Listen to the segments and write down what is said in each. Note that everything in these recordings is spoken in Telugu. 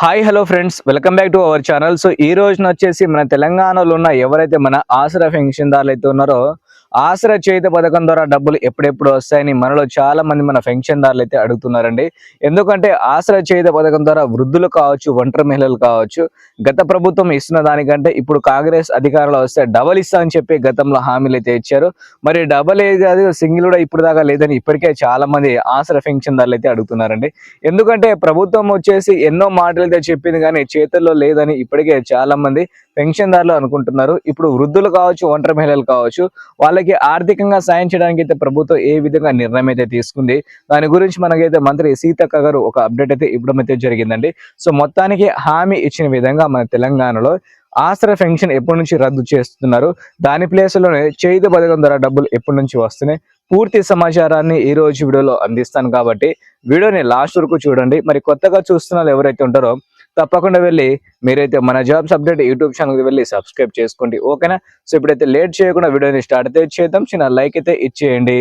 Hi hello friends welcome back to our channel so ఈ రోజున వచ్చేసి మన తెలంగాణలో ఉన్న ఎవరైతే మన ఆసరా పెన్షన్దారులు అయితే ఉన్నారో ఆసరా చేత పథకం ద్వారా డబ్బులు ఎప్పుడెప్పుడు వస్తాయని మనలో చాలా మంది మన పెన్షన్దారులు అయితే అడుగుతున్నారండి. ఎందుకంటే ఆసరా చేత పథకం ద్వారా వృద్ధులు కావచ్చు ఒంటరి మహిళలు కావచ్చు గత ప్రభుత్వం ఇస్తున్న దానికంటే ఇప్పుడు కాంగ్రెస్ అధికారంలో వస్తే డబల్ ఇస్తా అని చెప్పి గతంలో హామీలు అయితే ఇచ్చారు. మరి డబల్ ఏది కాదు సింగిల్ కూడా ఇప్పుడు దాకా లేదని ఇప్పటికే చాలా మంది ఆసరా పెన్షన్దారులు అయితే అడుగుతున్నారండి. ఎందుకంటే ప్రభుత్వం వచ్చేసి ఎన్నో మాటలు అయితే చెప్పింది కానీ చేతుల్లో లేదని ఇప్పటికే చాలా మంది పెన్షన్దారులు అనుకుంటున్నారు. ఇప్పుడు వృద్ధులు కావచ్చు ఒంటరి మహిళలు కావచ్చు వాళ్ళకి ఆర్థికంగా సాయం చేయడానికి అయితే ప్రభుత్వం ఏ విధంగా నిర్ణయం అయితే తీసుకుంది? దాని గురించి మనకైతే మంత్రి సీతక్క గారు ఒక అప్డేట్ అయితే ఇవ్వడం అయితే జరిగిందండి. సో మొత్తానికి హామీ ఇచ్చిన విధంగా మన తెలంగాణలో ఆసరా పెన్షన్ ఎప్పటి నుంచి రద్దు చేస్తున్నారు? దాని ప్లేస్లోనే చేతి పథకం ద్వారా డబ్బులు ఎప్పటి నుంచి వస్తున్నాయి? పూర్తి సమాచారాన్ని ఈ రోజు వీడియోలో అందిస్తాను కాబట్టి వీడియోని లాస్ట్ వరకు చూడండి. మరి కొత్తగా చూస్తున్న ఎవరైతే ఉంటారో తప్పకుండా వెళ్ళి మీరైతే మన జాబ్స్ అప్డేట్ యూట్యూబ్ ఛానల్కి వెళ్ళి సబ్స్క్రైబ్ చేసుకోండి ఓకేనా? సో ఇప్పుడైతే లేట్ చేయకుండా వీడియోని స్టార్ట్ అయితే చేద్దాం. చిన్న లైక్ అయితే ఇచ్చేయండి.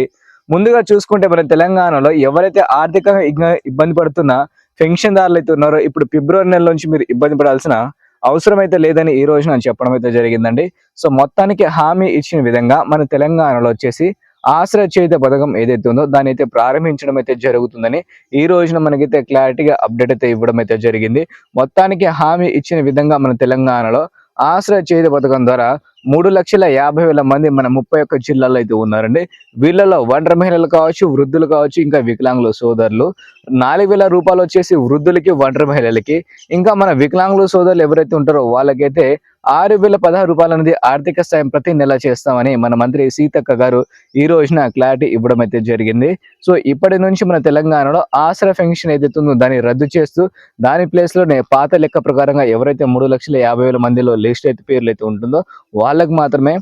ముందుగా చూసుకుంటే మన తెలంగాణలో ఎవరైతే ఆర్థికంగా ఇబ్బంది పడుతున్న పెన్షన్దారులు అయితే ఉన్నారో ఇప్పుడు ఫిబ్రవరి నెల నుంచి మీరు ఇబ్బంది పడాల్సిన అవసరం అయితే లేదని ఈ రోజు నేను చెప్పడం అయితే జరిగిందండి. సో మొత్తానికి హామీ ఇచ్చిన విధంగా మన తెలంగాణలో వచ్చేసి ఆశ్రయ చేత పథకం ఏదైతే ఉందో దాన్ని అయితే ప్రారంభించడం అయితే జరుగుతుందని ఈ రోజున మనకైతే క్లారిటీగా అప్డేట్ అయితే ఇవ్వడం అయితే జరిగింది. మొత్తానికి హామీ ఇచ్చిన విధంగా మన తెలంగాణలో ఆశ్రయ చేత పథకం ద్వారా మూడు లక్షల యాభై వేల మంది మన ముప్పై ఒక్క జిల్లాలో అయితే ఉన్నారండి. వీళ్ళలో ఒంటరి మహిళలు కావచ్చు వృద్ధులు కావచ్చు ఇంకా వికలాంగుల సోదరులు. నాలుగు వేల రూపాయలు వచ్చేసి వృద్ధులకి ఒంటరి మహిళలకి. ఇంకా మన వికలాంగుల సోదరులు ఎవరైతే ఉంటారో వాళ్ళకైతే ఆరు వేల పదహారు రూపాయలు అనేది ఆర్థిక సాయం ప్రతి నెల చేస్తామని మన మంత్రి సీతక్క గారు ఈ రోజున క్లారిటీ ఇవ్వడం అయితే జరిగింది. సో ఇప్పటి నుంచి మన తెలంగాణలో ఆసరా పెన్షన్ ఏదైతే ఉందో దాన్ని రద్దు చేస్తూ దాని ప్లేస్లోనే పాత లెక్క ప్రకారంగా ఎవరైతే మూడు లక్షల యాభై వేల మందిలో లిస్ట్ అయితే పేర్లు అయితే ఉంటుందో వాళ్ళకి మాత్రమే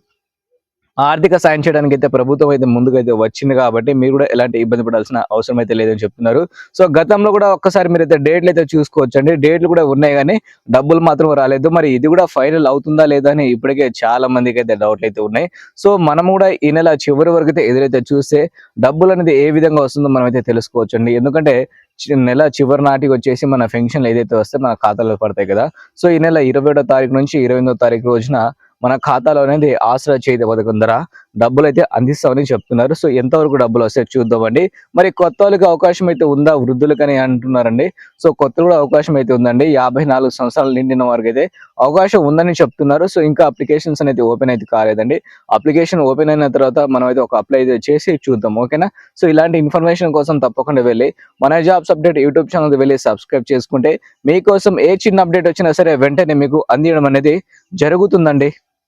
ఆర్థిక సాయం చేయడానికి అయితే ప్రభుత్వం అయితే ముందుకైతే వచ్చింది కాబట్టి మీరు కూడా ఎలాంటి ఇబ్బంది పడాల్సిన అవసరం అయితే లేదని చెప్తున్నారు. సో గతంలో కూడా ఒక్కసారి మీరు అయితే డేట్లు అయితే చూసుకోవచ్చు అండి డేట్లు కూడా ఉన్నాయి కానీ డబ్బులు మాత్రం రాలేదు. మరి ఇది కూడా ఫైనల్ అవుతుందా లేదా అని ఇప్పటికే చాలా మందికి అయితే డౌట్లు అయితే ఉన్నాయి. సో మనం కూడా ఈ నెల చివరి వరకు అయితే ఎదురైతే చూస్తే డబ్బులు అనేది ఏ విధంగా వస్తుందో మనం అయితే తెలుసుకోవచ్చు అండి ఎందుకంటే చి- నెల చివరి నాటికి వచ్చేసి మన పెన్షన్లు ఏదైతే వస్తే మన ఖాతాలో పడతాయి కదా. సో ఈ నెల ఇరవై ఏడో తారీఖు నుంచి ఇరవై తారీఖు రోజున మన ఖాతాలో అనేది ఆసరా చేతి పథకం ద్వారా డబ్బులు అయితే అందిస్తామని చెప్తున్నారు. సో ఎంతవరకు డబ్బులు వస్తాయి చూద్దామండి. మరి కొత్త వాళ్ళకి అవకాశం అయితే ఉందా? వృద్ధులకని అంటున్నారండి. సో కొత్త కూడా అవకాశం అయితే ఉందండి. యాభై నాలుగు సంవత్సరాలు నిండిన వారికి అయితే అవకాశం ఉందని చెప్తున్నారు. సో ఇంకా అప్లికేషన్స్ అనేది ఓపెన్ అయితే కాలేదండి. అప్లికేషన్ ఓపెన్ అయిన తర్వాత మనం అయితే ఒక అప్లై అయితే చేసి చూద్దాం. ఓకేనా? సో ఇలాంటి ఇన్ఫర్మేషన్ కోసం తప్పకుండా వెళ్ళి మన జాబ్స్ అప్డేట్ యూట్యూబ్ ఛానల్ వెళ్ళి సబ్స్క్రైబ్ చేసుకుంటే మీకోసం ఏ చిన్న అప్డేట్ వచ్చినా సరే వెంటనే మీకు అందించడం అనేది జరుగుతుందండి.